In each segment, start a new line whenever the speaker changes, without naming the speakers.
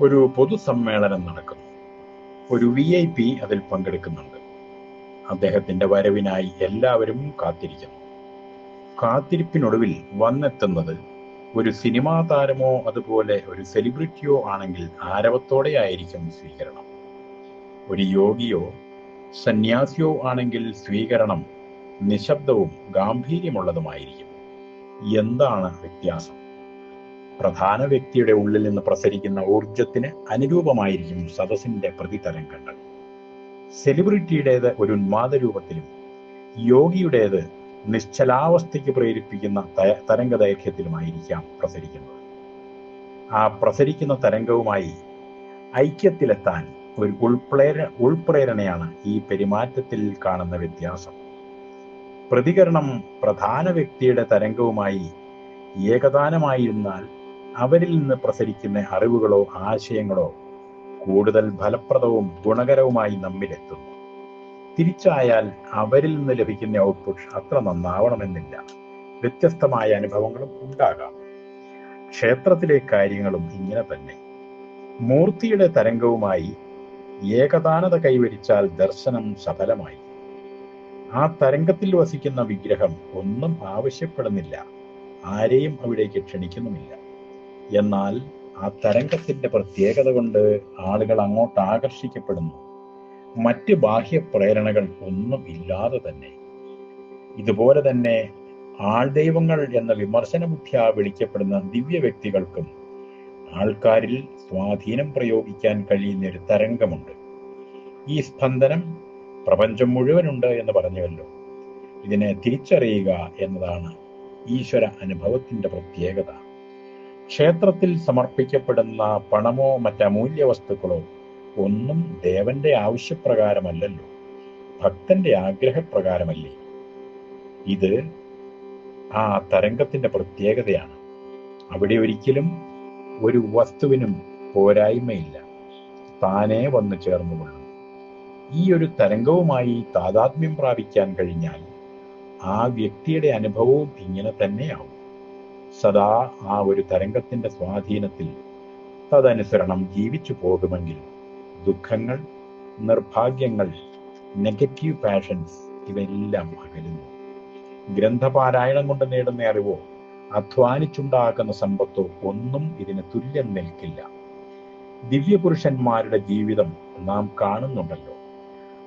ഒരു പൊതുസമ്മേളനം നടക്കുന്നു. ഒരു വി ഐ പി അതിൽ പങ്കെടുക്കുന്നുണ്ട്. അദ്ദേഹത്തിന്റെ വരവിനായി എല്ലാവരും കാത്തിരിക്കുന്നു. കാത്തിരിപ്പിനൊടുവിൽ വന്നെത്തുന്നത് ഒരു സിനിമാ താരമോ അതുപോലെ ഒരു സെലിബ്രിറ്റിയോ ആണെങ്കിൽ ആരവത്തോടെ ആയിരിക്കും സ്വീകരണം. ഒരു യോഗിയോ സന്യാസിയോ ആണെങ്കിൽ സ്വീകരണം നിശബ്ദവും ഗാംഭീര്യമുള്ളതുമായിരിക്കും. എന്താണ് വ്യത്യാസം? പ്രധാന വ്യക്തിയുടെ ഉള്ളിൽ നിന്ന് പ്രസരിക്കുന്ന ഊർജത്തിന് അനുരൂപമായിരിക്കും സദസ്സിന്റെ പ്രതിതരംഗങ്ങൾ സെലിബ്രിറ്റിയുടേത് ഒരു ഉന്മാദ രൂപത്തിലും യോഗിയുടേത് നിശ്ചലാവസ്ഥയ്ക്ക് പ്രേരിപ്പിക്കുന്ന തരംഗ ദൈർഘ്യത്തിലുമായിരിക്കാം പ്രസരിക്കുന്നത്. ആ പ്രസരിക്കുന്ന തരംഗവുമായി ഐക്യത്തിലെത്താൻ ഒരു ഉൾപ്രേര ഉൾപ്രേരണയാണ് ഈ പെരുമാറ്റത്തിൽ കാണുന്ന വ്യത്യാസം. പ്രതികരണം പ്രധാന വ്യക്തിയുടെ തരംഗവുമായി ഏകദാനമായിരുന്നാൽ അവരിൽ നിന്ന് പ്രസരിക്കുന്ന അറിവുകളോ ആശയങ്ങളോ കൂടുതൽ ഫലപ്രദവും ഗുണകരവുമായി നമ്മിലെത്തുന്നു. തിരിച്ചായാൽ അവരിൽ നിന്ന് ലഭിക്കുന്ന ഔട്ട്പുട്ട് അത്ര നന്നാവണമെന്നില്ല. വ്യത്യസ്തമായ അനുഭവങ്ങളും ഉണ്ടാകാം. ക്ഷേത്രത്തിലെ കാര്യങ്ങളും ഇങ്ങനെ തന്നെ. മൂർത്തിയുടെ തരംഗവുമായി ഏകദാനത കൈവരിച്ചാൽ ദർശനം സഫലമായി. ആ തരംഗത്തിൽ വസിക്കുന്ന വിഗ്രഹം ഒന്നും ആവശ്യപ്പെടുന്നില്ല. ആരെയും അവിടേക്ക് ക്ഷണിക്കുന്നുമില്ല. എന്നാൽ ആ തരംഗത്തിന്റെ പ്രത്യേകത കൊണ്ട് ആളുകൾ അങ്ങോട്ട് ആകർഷിക്കപ്പെടുന്നു. മറ്റ് ബാഹ്യ പ്രേരണകൾ ഒന്നും ഇല്ലാതെ തന്നെ. ഇതുപോലെ തന്നെ ആൾദൈവങ്ങൾ എന്ന വിമർശന ബുദ്ധിയ വിളിക്കപ്പെടുന്ന ദിവ്യ വ്യക്തികൾക്കും ആൾക്കാരിൽ സ്വാധീനം പ്രയോഗിക്കാൻ കഴിയുന്ന ഒരു തരംഗമുണ്ട്. ഈ സ്പന്ദനം പ്രപഞ്ചം മുഴുവനുണ്ട് എന്ന് പറഞ്ഞുവല്ലോ. ഇതിനെ തിരിച്ചറിയുക എന്നതാണ് ഈശ്വര അനുഭവത്തിന്റെ പ്രത്യേകത. ക്ഷേത്രത്തിൽ സമർപ്പിക്കപ്പെടുന്ന പണമോ മറ്റമൂല്യ വസ്തുക്കളോ ഒന്നും ദേവന്റെ ആവശ്യപ്രകാരമല്ലല്ലോ. ഭക്തന്റെ ആഗ്രഹപ്രകാരമല്ലേ? ഇത് ആ തരംഗത്തിന്റെ പ്രത്യേകതയാണ്. അവിടെ ഒരിക്കലും ഒരു വസ്തുവിനും പോരായ്മയില്ല. താനേ വന്നു ചേർന്നുകൊള്ളും. ഈ ഒരു തരംഗവുമായി താതാത്മ്യം പ്രാപിക്കാൻ കഴിഞ്ഞാൽ ആ വ്യക്തിയുടെ അനുഭവവും ഇങ്ങനെ തന്നെയാവും. സദാ ആ ഒരു തരംഗത്തിന്റെ സ്വാധീനത്തിൽ തദനുസരണം ജീവിച്ചു പോകുമെങ്കിൽ ദുഃഖങ്ങൾ നിർഭാഗ്യങ്ങൾ നെഗറ്റീവ് പാഷൻസ് ഇവയെല്ലാം അകലുന്നു. ഗ്രന്ഥപാരായണം കൊണ്ട് നേടുന്ന അറിവോ അധ്വാനിച്ചുണ്ടാക്കുന്ന സമ്പത്തോ ഒന്നും ഇതിന് തുല്യം നിൽക്കില്ല. ദിവ്യപുരുഷന്മാരുടെ ജീവിതം നാം കാണുന്നുണ്ടല്ലോ.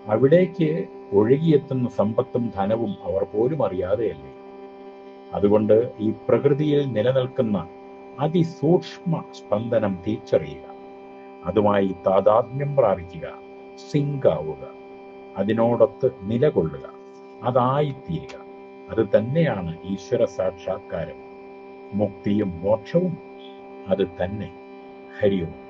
അവിടേക്ക് ഒഴുകിയെത്തുന്ന സമ്പത്തും ധനവും അവർ പോലും അറിയാതെയല്ലേ? അതുകൊണ്ട് ഈ പ്രകൃതിയിൽ നിലനിൽക്കുന്ന അതിസൂക്ഷ്മ സ്പന്ദനം തിരിച്ചറിയുക. അതുമായി താതാത്മ്യം പ്രാപിക്കുക. സിങ്കാവുക. അതിനോടൊത്ത് നിലകൊള്ളുക. അതായിത്തീരുക. അത് തന്നെയാണ് ഈശ്വര സാക്ഷാത്കാരം. മുക്തിയും മോക്ഷവും. അത് തന്നെ. ഹരിവും